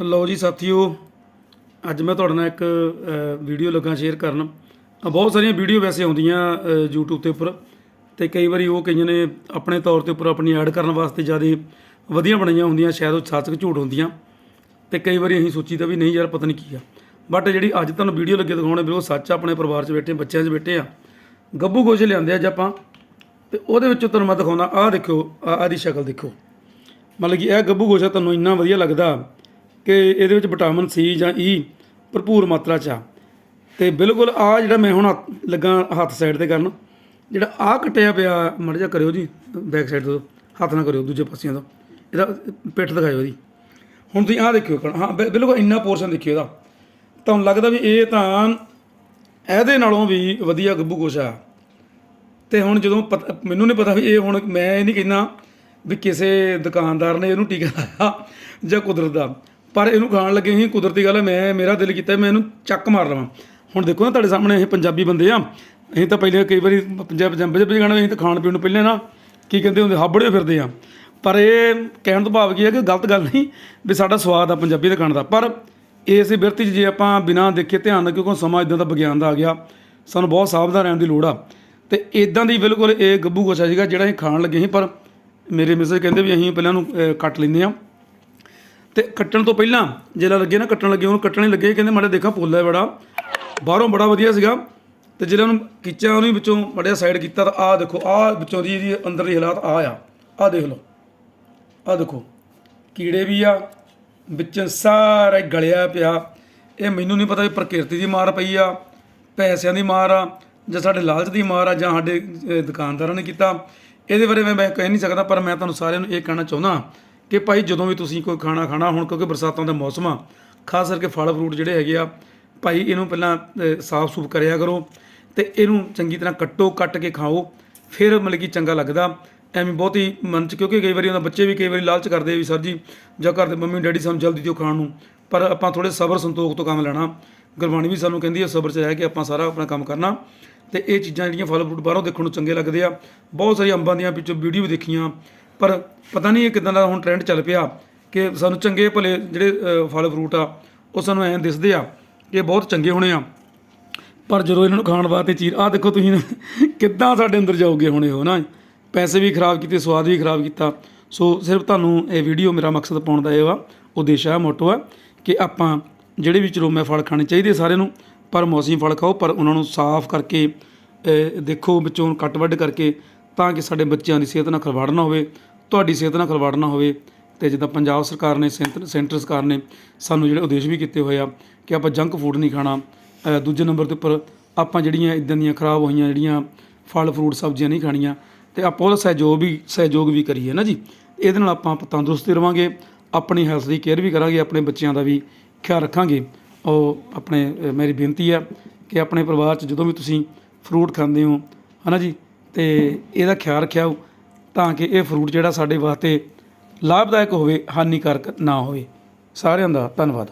ਲਓ ਜੀ ਸਾਥੀਓ ਅੱਜ ਮੈਂ ਤੁਹਾਡੇ ਨਾਲ ਇੱਕ ਵੀਡੀਓ ਲੱਗਾ ਸ਼ੇਅਰ ਕਰਨ। ਬਹੁਤ ਸਾਰੀਆਂ ਵੀਡੀਓ ਵੈਸੇ ਆਉਂਦੀਆਂ ਅ, YouTube ਤੇ ਉੱਪਰ। ਤੇ ਕਈ ਵਾਰੀ ਉਹ ਕਈਆਂ ਨੇ ਆਪਣੇ ਤੌਰ ਤੇ ਉੱਪਰ ਆਪਣੀ ਐਡ ਕਰਨ ਵਾਸਤੇ ਜ਼ਿਆਦਾ ਵਧੀਆ ਬਣਾਈਆਂ ਹੁੰਦੀਆਂ ਸ਼ਾਇਦ ਉਹ ਸੱਚ ਝੂਠ ਹੁੰਦੀਆਂ। ਤੇ ਕਈ ਵਾਰੀ ਅਸੀਂ ਸੋਚੀਦਾ ਵੀ ਨਹੀਂ ਯਾਰ ਪਤਾ ਨਹੀਂ ਕੀ ਆ। ਬਟ ਜਿਹੜੀ ਅੱਜ ਤੁਹਾਨੂੰ ਵੀਡੀਓ ਲੱਗੇ ਦਿਖਾਉਣੇ ਵੀ ਉਹ ਸੱਚ ਆਪਣੇ ਪਰਿਵਾਰ 'ਚ ਬੈਠੇ ਬੱਚਿਆਂ 'ਚ ਬੈਠੇ ਆ। ਗੱਬੂ ਗੋਸ਼ੇ ਲਿਆਂਦੇ ਅੱਜ ਆਪਾਂ। ਤੇ ਉਹਦੇ ਵਿੱਚੋਂ ਤੁਹਾਨੂੰ ਮੈਂ ਦਿਖਾਉਣਾ ਆਹ ਦੇਖੋ ਆਹ ਦੀ ਸ਼ਕਲ ਦੇਖੋ। ਮਤਲਬ ਕਿ ਇਹ ਗੱਭੂ ਗੋਸ਼ਾ ਤੁਹਾਨੂੰ ਇੰਨਾ ਵਧੀਆ ਲੱਗਦਾ। ਕਿ ਇਹਦੇ ਵਿੱਚ ਵਿਟਾਮਿਨ ਸੀ ਜਾਂ ਈ ਭਰਪੂਰ ਮਾਤਰਾ ਚ ਆ। ਤੇ ਬਿਲਕੁਲ ਆ ਜਿਹੜਾ ਮੈਂ ਹੁਣ ਲੱਗਾ ਹੱਥ ਸਾਈਡ ਤੇ ਕਰਨ, ਜਿਹੜਾ ਆ ਕਟਿਆ ਪਿਆ, ਮੜ ਜਾ ਕਰਿਓ ਜੀ ਬੈਕ ਸਾਈਡ ਤੋਂ, ਹੱਥ ਨਾ ਕਰਿਓ ਦੂਜੇ ਪਾਸਿਆਂ ਤੋਂ, ਇਹਦਾ ਪਿੱਠ ਦਿਖਾਇਓ ਜੀ ਹੁਣ ਤੁਸੀਂ ਆਹ ਦੇਖਿਓ ਹਾਂ ਬਿਲਕੁਲ ਇੰਨਾ ਪੋਰਸ਼ਨ ਦੇਖਿਓ ਇਹਦਾ। ਤੁਹਾਨੂੰ ਲੱਗਦਾ ਵੀ ਇਹ ਤਾਂ ਇਹਦੇ ਨਾਲੋਂ ਵੀ ਵਧੀਆ ਗੱਭੂ ਗੋਸ਼ਾ ਆ। ਤੇ ਹੁਣ ਜਦੋਂ ਪਤਾ- ਮੈਨੂੰ ਨਹੀਂ ਪਤਾ ਵੀ ਇਹ ਹੁਣ, ਮੈਂ ਇਹ ਨਹੀਂ ਕਹਿੰਦਾ ਵੀ ਕਿਸੇ ਦੁਕਾਨਦਾਰ ਨੇ ਇਹਨੂੰ ਟੀਕਾ ਲਾਇਆ ਜਾਂ ਕੁਦਰਤ ਦਾ। ਪਰ ਇਹਨੂੰ ਖਾਣ ਲੱਗੇ ਸੀ ਕੁਦਰਤੀ ਗੱਲ ਹੈ, ਮੈਂ, ਮੇਰਾ ਦਿਲ ਕੀਤਾ, ਮੈਂ ਇਹਨੂੰ ਚੱਕ ਮਾਰ ਲਵਾਂ। ਹੁਣ ਦੇਖੋ ਨਾ ਤੁਹਾਡੇ ਸਾਹਮਣੇ ਇਹ ਪੰਜਾਬੀ ਬੰਦੇ ਆ, ਅਸੀਂ ਤਾਂ ਪਹਿਲੇ ਕਈ ਵਾਰੀ ਪੰਜਾਬ ਪੰਜਾਬੀ ਚ ਗਾਣਾ ਅਸੀਂ ਤਾਂ ਖਾਣ ਪੀਣ ਨੂੰ ਪਹਿਲੇ ਨਾ ਕੀ ਕਹਿੰਦੇ ਹੁੰਦੇ ਹਾਬੜੇ ਫਿਰਦੇ ਆ। ਪਰ ਇਹ ਕਹਿਣ ਤੋਂ ਭਾਵ ਕੀ ਹੈ ਕਿ ਗਲਤ ਗੱਲ ਨਹੀਂ ਵੀ ਸਾਡਾ ਸਵਾਦ ਆ ਪੰਜਾਬੀ ਦੇ ਖਾਣ ਦਾ। ਪਰ ਇਸ ਬਿਰਤੀ 'ਚ ਜੇ ਆਪਾਂ ਬਿਨਾਂ ਦੇਖੇ ਧਿਆਨ ਨਾਲ, ਕਿਉਂਕਿ ਸਮਾਂ ਇਦਾਂ ਦਾ ਵਿਗਿਆਨ ਦਾ ਆ ਗਿਆ, ਸਾਨੂੰ ਬਹੁਤ ਸਾਵਧਾਨ ਰਹਿਣ ਦੀ ਲੋੜ ਆ। ਤੇ ਇਦਾਂ ਦੀ ਬਿਲਕੁਲ ਇਹ ਗੱਬੂ ਗੋਸ਼ਾ ਸੀਗਾ ਜਿਹੜਾ ਅਸੀਂ ਖਾਣ ਲੱਗੇ ਸੀ, ਪਰ ਮੇਰੇ ਮਿਸਜ ਕਹਿੰਦੇ ਵੀ ਅਸੀਂ ਪਹਿਲਾਂ ਨੂੰ ਕੱਟ ਲੈਂਦੇ ਆ ਤੇ ਕੱਟਣ ਤੋਂ ਪਹਿਲਾਂ ਜਿਹੜਾ ਲੱਗੇ ਨਾ, ਕੱਟਣ ਲੱਗੇ, ਉਹਨੂੰ ਕੱਟਣ ਲੱਗੇ। ਕਹਿੰਦੇ ਮਾੜਾ ਦੇਖਾਂ, ਪੋਲਾ ਹੈ ਬੜਾ। ਬਾਹਰੋਂ ਬੜਾ ਵਧੀਆ ਸੀਗਾ। ਤੇ ਜਿਹੜਾ ਉਹਨੂੰ ਖਿੱਚਿਆ ਉਹਨੂੰ ਵਿੱਚੋਂ ਮੜਿਆ ਸਾਈਡ ਕੀਤਾ ਤਾਂ ਆਹ ਦੇਖੋ, ਆਹ ਵਿੱਚੋਂ ਦੀ ਇਹਦੀ ਅੰਦਰਲੀ ਹਾਲਾਤ ਆ ਆ। ਆਹ ਦੇਖ ਲਓ। ਆਹ ਦੇਖੋ, ਕੀੜੇ ਵੀ ਆ, ਵਿੱਚ ਸਾਰੇ ਗਲਿਆ ਪਿਆ। ਇਹ ਮੈਨੂੰ ਨਹੀਂ ਪਤਾ ਵੀ ਪ੍ਰਕਿਰਤੀ ਦੀ ਮਾਰ ਪਈ ਆ, ਪੈਸਿਆਂ ਦੀ ਮਾਰ ਆ, ਜਾਂ ਸਾਡੇ ਲਾਲਚ ਦੀ ਮਾਰ ਆ, ਜਾਂ ਸਾਡੇ ਦੁਕਾਨਦਾਰਾਂ ਨੇ ਕੀਤਾ। ਇਹਦੇ ਬਾਰੇ ਮੈਂ ਕਹਿ ਨਹੀਂ ਸਕਦਾ, ਪਰ ਮੈਂ ਤੁਹਾਨੂੰ ਸਾਰਿਆਂ ਨੂੰ ਇਹ ਕਹਿਣਾ ਚਾਹੁੰਦਾ। ਕਿ ਭਾਈ ਜਦੋਂ ਵੀ ਤੁਸੀਂ ਕੋਈ ਖਾਣਾ ਖਾਣਾ, ਹੁਣ ਕਿਉਂਕਿ ਬਰਸਾਤਾਂ ਦਾ ਮੌਸਮ ਆ, ਖਾਸ ਕਰਕੇ ਫਲ ਫਰੂਟ ਜਿਹੜੇ ਹੈਗੇ ਆ, ਭਾਈ ਇਹਨੂੰ ਪਹਿਲਾਂ ਸਾਫ਼ ਸੂਫ ਕਰਿਆ ਕਰੋ ਤੇ ਇਹਨੂੰ ਚੰਗੀ ਤਰ੍ਹਾਂ ਕੱਟੋ, ਕੱਟ ਕੇ ਖਾਓ, ਫਿਰ ਮਤਲਬ ਕਿ ਚੰਗਾ ਲੱਗਦਾ। ਐਵੇਂ ਬਹੁਤ ਹੀ ਮਨ ਚ, ਕਿਉਂਕਿ ਕਈ ਵਾਰੀ ਉਹਨਾਂ ਬੱਚੇ ਵੀ ਕਈ ਵਾਰੀ ਲਾਲਚ ਕਰਦੇ ਵੀ, ਸਰ ਜੀ, ਜਾਂ ਘਰ ਦੇ ਮੰਮੀ ਡੈਡੀ ਸਾਨੂੰ ਜਲਦੀ ਦਿਓ ਖਾਣ ਨੂੰ। ਪਰ ਆਪਾਂ ਥੋੜੇ ਸਬਰ ਸੰਤੋਖ ਤੋਂ ਕੰਮ ਲੈਣਾ। ਗੁਰਬਾਣੀ ਵੀ ਸਾਨੂੰ ਕਹਿੰਦੀ ਹੈ ਸਬਰ ਚ ਰਹਿ ਕੇ ਆਪਾਂ ਸਾਰਾ ਆਪਣਾ ਕੰਮ ਕਰਨਾ। ਤੇ ਇਹ ਚੀਜ਼ਾਂ ਜਿਹੜੀਆਂ ਫਲ ਫਰੂਟ ਬਾਹਰੋਂ ਦੇਖਣ ਨੂੰ ਚੰਗੇ ਲੱਗਦੇ ਆ। ਬਹੁਤ ਸਾਰੀ ਅੰਬਾਂ ਦੀਆਂ ਵਿੱਚੋਂ ਵੀਡੀਓ ਦੇਖੀਆਂ। ਪਰ ਪਤਾ ਨਹੀਂ ਇਹ ਕਿਦਾਂ ਦਾ ਹੁਣ ਟ੍ਰੈਂਡ ਚੱਲ ਪਿਆ ਕਿ ਸਾਨੂੰ ਚੰਗੇ ਭਲੇ ਜਿਹੜੇ ਫਲ ਫਰੂਟ ਆ, ਉਹ ਸਾਨੂੰ ਐਂ ਦਿਸਦੇ ਆ ਕਿ ਇਹ ਬਹੁਤ ਚੰਗੇ ਹੋਣੇ ਆ। ਪਰ ਜਦੋਂ ਇਹਨਾਂ ਨੂੰ ਖਾਣ ਵਾਸਤੇ ਚੀਜ਼, ਆਹ ਦੇਖੋ ਤੁਸੀਂ ਕਿੱਦਾਂ ਸਾਡੇ ਅੰਦਰ ਜਾਓਗੇ ਹੁਣ ਹੋ ਨਾ ਪੈਸੇ ਵੀ ਖਰਾਬ ਕੀਤੇ, ਸਵਾਦ ਵੀ ਖਰਾਬ ਕੀਤਾ। ਸੋ ਸਿਰਫ ਤੁਹਾਨੂੰ ਇਹ ਵੀਡੀਓ ਮੇਰਾ ਮਕਸਦ ਪਾਉਣ ਦਾ ਇਹ ਵਾ, ਉਦੇਸ਼ ਆ, ਮੋਟੋ ਆ, ਕਿ ਆਪਾਂ ਜਿਹੜੇ ਵੀ ਚਰੋਮੇ ਫਲ ਖਾਣੇ ਚਾਹੀਦੇ ਸਾਰਿਆਂ ਨੂੰ, ਪਰ ਮੌਸਮੀ ਫਲ ਖਾਓ, ਪਰ ਉਹਨਾਂ ਨੂੰ ਸਾਫ਼ ਕਰਕੇ ਦੇਖੋ ਵਿੱਚੋਂ ਕੱਟ ਵੱਢ ਕਰਕੇ, ਤਾਂ ਕਿ ਸਾਡੇ ਬੱਚਿਆਂ ਦੀ ਸਿਹਤ ਨਾਲ ਖਿਲਵਾੜ ਨਾ ਹੋਵੇ। ਤੁਹਾਡੀ ਸਿਹਤ ਨਾਲ ਖਿਲਵਾੜ ਨਾ ਹੋਵੇ ਤੇ ਜਿੱਦਾਂ ਪੰਜਾਬ ਸਰਕਾਰ ਨੇ ਸੈਂਟਰ ਸੈਂਟਰ ਸਰਕਾਰ ਨੇ ਸਾਨੂੰ ਜਿਹੜੇ ਉਦੇਸ਼ ਵੀ ਕੀਤੇ ਹੋਏ ਆ ਕਿ ਆਪਾਂ ਜੰਕ ਫੂਡ ਨਹੀਂ ਖਾਣਾ ਦੂਜੇ ਨੰਬਰ ਦੇ ਉੱਪਰ ਆਪਾਂ ਜਿਹੜੀਆਂ ਇਦਾਂ ਦੀਆਂ ਖਰਾਬ ਹੋਈਆਂ ਜਿਹੜੀਆਂ ਫਲ ਫਰੂਟ ਸਬਜ਼ੀਆਂ ਨਹੀਂ ਖਾਣੀਆਂ ਤੇ ਆਪਾਂ ਉਹਦਾ ਸਹਿਯੋਗ ਵੀ ਸਹਿਯੋਗ ਵੀ ਕਰੀਏ ਨਾ ਜੀ। ਇਹਦੇ ਨਾਲ ਆਪਾਂ ਤੰਦਰੁਸਤ ਹੀ ਰਵਾਂਗੇ, ਆਪਣੀ ਹੈਲਥ ਦੀ ਕੇਅਰ ਵੀ ਕਰਾਂਗੇ, ਆਪਣੇ ਬੱਚਿਆਂ ਦਾ ਵੀ ਖਿਆਲ ਰੱਖਾਂਗੇ। ਉਹ ਆਪਣੇ ਮੇਰੀ ਬੇਨਤੀ ਹੈ ਕਿ ਆਪਣੇ ਪਰਿਵਾਰ 'ਚ ਜਦੋਂ ਵੀ ਤੁਸੀਂ ਫਰੂਟ ਖਾਂਦੇ ਹੋ, ਹਨਾ ਜੀ? ਤੇ ਇਹਦਾ ਖਿਆਲ ਰੱਖਿਓ ਤਾਂ ਕਿ ਇਹ ਫਰੂਟ ਜਿਹੜਾ ਸਾਡੇ ਵਾਸਤੇ ਲਾਭਦਾਇਕ ਹੋਵੇ, ਹਾਨੀਕਾਰਕ ਨਾ ਹੋਵੇ। ਸਾਰਿਆਂ ਦਾ ਧੰਨਵਾਦ।